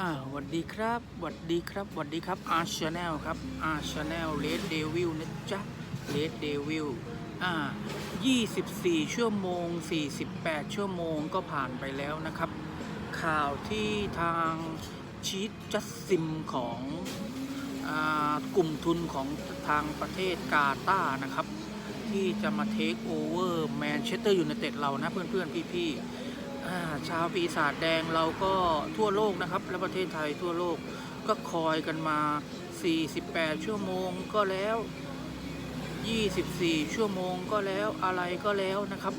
อ่าสวัสดีครับสวัสดีครับสวัสดีครับอาร์ชแนลครับอาร์ชแนลเลดเดวิลนะจ๊ะเลดเดวิลอ่า24 ชั่วโมง 48 ชั่วโมงก็ผ่านไปแล้วนะครับ ข่าวที่ทางชีตจัสซิมของอากลุ่มทุนของทางประเทศกาตาร์นะครับ ที่จะมาเทคโอเวอร์แมนเชสเตอร์ยูไนเต็ดเรานะเพื่อนๆ พี่ๆอ่ ชาวปีศาจแดงเราก็ทั่วโลกนะครับ และประเทศไทยทั่วโลกก็คอยกันมา 48 ชั่วโมงก็แล้ว 24 ชั่วโมงก็แล้วอะไรก็แล้วนะครับ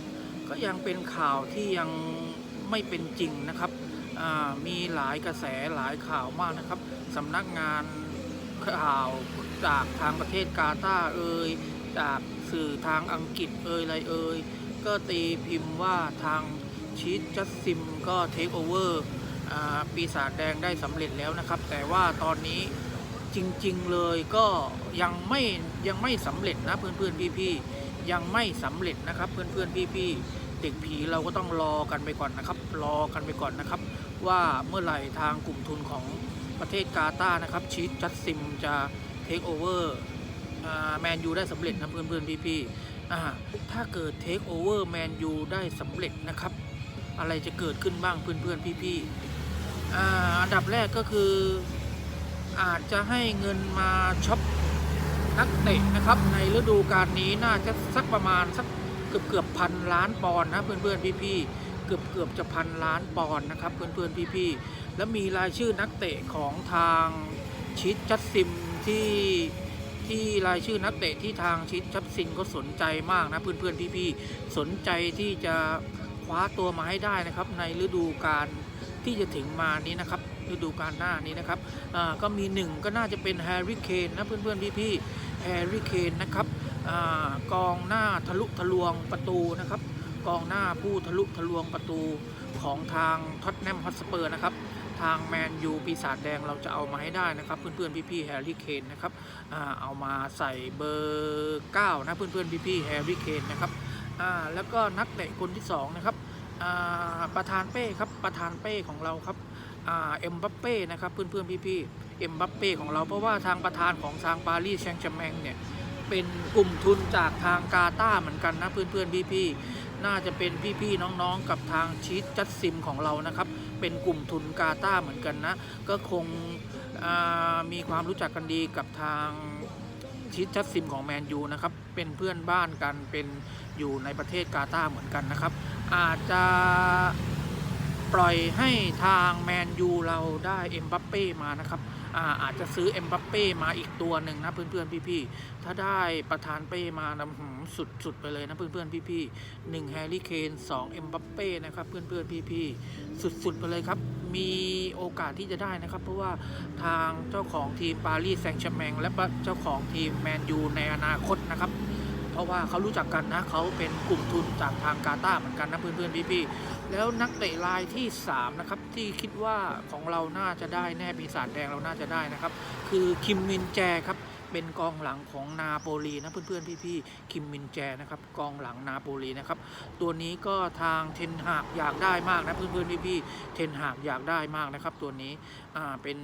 ก็ยังเป็นข่าวที่ยังไม่เป็นจริงนะครับมีหลายกระแสหลายข่าวมากนะครับสำนักงานข่าวจากทางประเทศกาตาร์เอ่ยจากสื่อทางอังกฤษเอ่ยอะไรเอ่ยก็ตีพิมพ์ว่าทาง ชีตจัสซิมก็เทคโอเวอร์ปีศาจแดงได้สำเร็จแล้วนะครับ แต่ว่าตอนนี้จริงๆเลยก็ยังไม่ยังไม่สำเร็จนะเพื่อนๆพี่ๆยังไม่สำเร็จนะครับเพื่อนๆพี่ๆเด็กผีเราก็ต้องรอกันไปก่อนนะครับ รอกันไปก่อนนะครับ ว่าเมื่อไหร่ทางกลุ่มทุนของประเทศกาตาร์นะครับชีตจัสซิมจะเทคโอเวอร์แมนยูได้สำเร็จนะเพื่อนๆพี่ๆถ้าเกิดเทคโอเวอร์แมนยูได้สำเร็จนะครับ อะไรจะเกิดขึ้นบ้างเพื่อนๆพี่ๆอ่าอันดับแรกก็คืออาจจะให้เงินมาช็อปนักเตะนะครับ ในฤดูกาลนี้น่าจะสักประมาณสักเกือบเกือบพันล้านปอนด์นะเพื่อนๆพี่ๆเกือบเกือบจะพันล้านปอนด์นะครับเพื่อนๆพี่ๆแล้วมีรายชื่อนักเตะของทางชิดจัสซิมที่ที่รายชื่อนักเตะที่ทางชิดจัสซิมก็สนใจมากนะเพื่อนๆพี่ๆสนใจที่จะ คว้าตัวมาให้ได้นะครับในฤดูกาลที่จะถึงมานี้นะครับฤดูกาลหน้านี้นะครับก็มีหนึ่งก็น่าจะเป็นแฮร์รี่เคนนะเพื่อนๆพี่ๆแฮร์รี่เคนนะครับอกองหน้าทะลุทะลวงประตูนะครับกองหน้าผู้ทะลุทะลวงประตูของทางท็อตแนมฮอตสเปอร์นะครับทางแมนยูปีศาจแดงเราจะเอามาให้ได้นะครับ เพื่อนๆพี่ๆแฮร์รี่เคนนะครับอเอามาใส่เบอร์ 9 นะเพื่อนๆพี่ๆแฮร์รี่เคนนะครับแล้วก็นักเตะคนที่สองนะครับ ประธานเป้ครับประธานเป้ของเราครับเอ็มบัปเป้นะครับเพื่อนๆพี่ๆเอ็มบัปเป้ของเราเพราะว่าทางประธานของทางปารีสแซงต์แชร์แมงเนี่ยเป็นกลุ่มทุนจากทางกาตาเหมือนกันนะเพื่อนๆพี่ๆน่าจะเป็นพี่ๆน้องๆกับทางชีตจัดซิมของเรานะครับเป็นกลุ่มทุนกาตาเหมือนกันนะก็คงมีความรู้จักกันดีกับทาง ชิดชัดซิมของแมนยูนะครับ เป็นเพื่อนบ้านกันเป็นอยู่ในประเทศกาตาร์เหมือนกันนะครับ อาจจะปล่อยให้ทางแมนยูเราได้เอ็มบัปเป้มานะครับอาอาจจะซื้อเอ็มบัปเป้มาอีกตัวหนึ่งนะเพื่อนๆพี่ๆ ถ้าได้ประธานเป้มานะหืมสุดๆไปเลยนะเพื่อนๆพี่ๆหนึ่งแฮร์รี่เคนสองเอ็มบัปเป้นะครับเพื่อนๆพี่ๆ สุดๆไปเลยครับ มีโอกาสที่จะได้นะครับ เพราะว่าทางเจ้าของทีมปารีสแซงต์แชร์แมงและเจ้าของทีมแมนยูในอนาคตนะครับ เพราะว่าเขารู้จักกันนะเขาเป็นกลุ่มทุนจากทางกาตาร์เหมือนกันนะเพื่อนๆพี่ๆแล้วนักเตะรายที่ 3 นะครับ ที่คิดว่าของเราน่าจะได้แน่ปีศาจแดงเราน่าจะได้นะครับ คือคิมมินแจครับ เป็นกองหลังของนาโปลีนะเพื่อนๆพี่ๆคิมมินแจนะครับกองหลังนาโปลีนะครับตัวนี้ก็ทางเทนหากอยากได้มากนะเพื่อนๆพี่ๆเทนหากอยากได้มากนะครับ ตัวนี้อ่าเป็น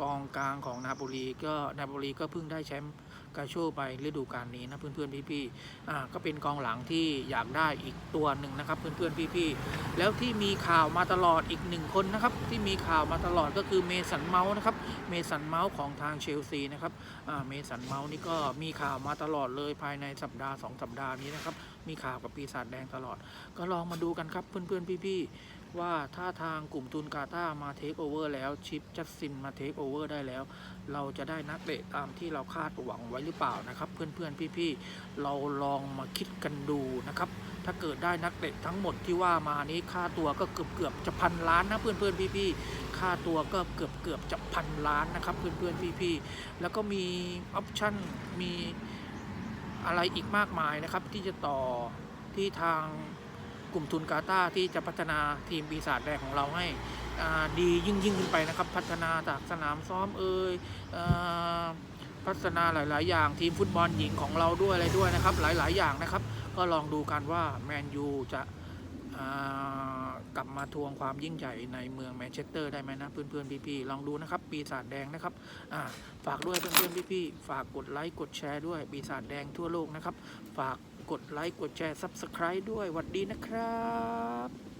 กองกลางของนาโปลีก็นาโปลีก็เพิ่งได้แชมป์ กาโชไปฤดูกาลนี้นะเพื่อนๆพี่ๆอ่าก็เป็นกองหลังที่อยากได้อีกตัวหนึ่งนะครับเพื่อนๆพี่ๆแล้วที่มีข่าวมาตลอดอีกหนึ่งคนนะครับที่มีข่าวมาตลอดก็คือเมสันเมาส์นะครับเมสันเมาส์ของทางเชลซีนะครับอ่าเมสันเมาส์นี่ก็มีข่าวมาตลอดเลยภายในสัปดาห์สองสัปดาห์นี้นะครับมีข่าวกับปีศาจแดงตลอด ก็ลองมาดูกันครับเพื่อนๆพี่ๆ ว่าถ้าทางกลุ่มทุนกาตามาเทคโอเวอร์แล้วชิปจัสซินมาเทคโอเวอร์ได้แล้ว เราจะได้นักเตะตามที่เราคาดหวังไว้หรือเปล่านะครับ เพื่อนๆ พี่ๆ เราลองมาคิดกันดูนะครับ ถ้าเกิดได้นักเตะทั้งหมดที่ว่ามานี้ค่าตัวก็เกือบเกือบจะพันล้านนะเพื่อนๆ พี่ๆค่าตัวก็เกือบเกือบจะพันล้านนะครับเพื่อนๆพี่ๆแล้วก็มีออปชั่นมีอะไรอีกมากมายนะครับ ที่จะต่อที่ทาง กลุ่มทุนกาตาที่จะพัฒนาทีมปีศาจแดงของเราให้ดียิ่งยิ่งขึ้นไปนะครับ พัฒนาจากสนามซ้อมเอ่ยพัฒนาหลาย ๆ อย่างทีมฟุตบอลหญิงของเราด้วยอะไรด้วยนะครับ หลาย ๆ อย่างนะครับ ก็ลองดูกันว่าแมนยูจะกลับมาทวงความยิ่งใหญ่ในเมืองแมนเชสเตอร์ได้ไหมนะเพื่อนๆพี่ๆลองดูนะครับ ปีศาจแดงนะครับฝากด้วยเพื่อนๆพี่ๆฝากกดไลค์กดแชร์ด้วยปีศาจแดงทั่วโลกนะครับ ฝาก กดไลค์ กดแชร์ซับสไคร์ด้วยหวัดดีนะครับ